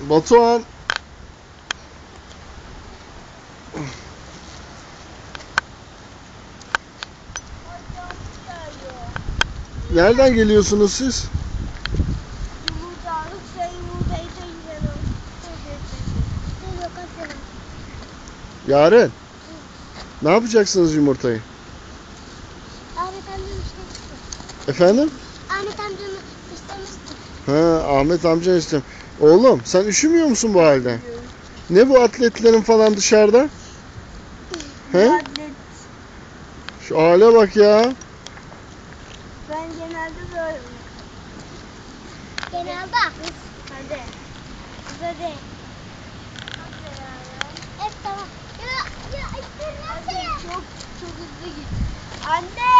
Batuhan. Nereden geliyorsunuz siz? Kaçalım. Yaren. Ne yapacaksınız yumurtayı? Ahmet amcam istemişti. Efendim? Ahmet amcam istemişti. Ha, Ahmet amcan istem. Oğlum sen üşümüyor musun bu halde? Ne bu atletlerin falan dışarıda? He? Şu hale bak ya. Ben genelde böyle. Genelde. Hadi. Hadi. Evet tamam. Ya ya istemezse ya. Çok çok hızlı git. Anne.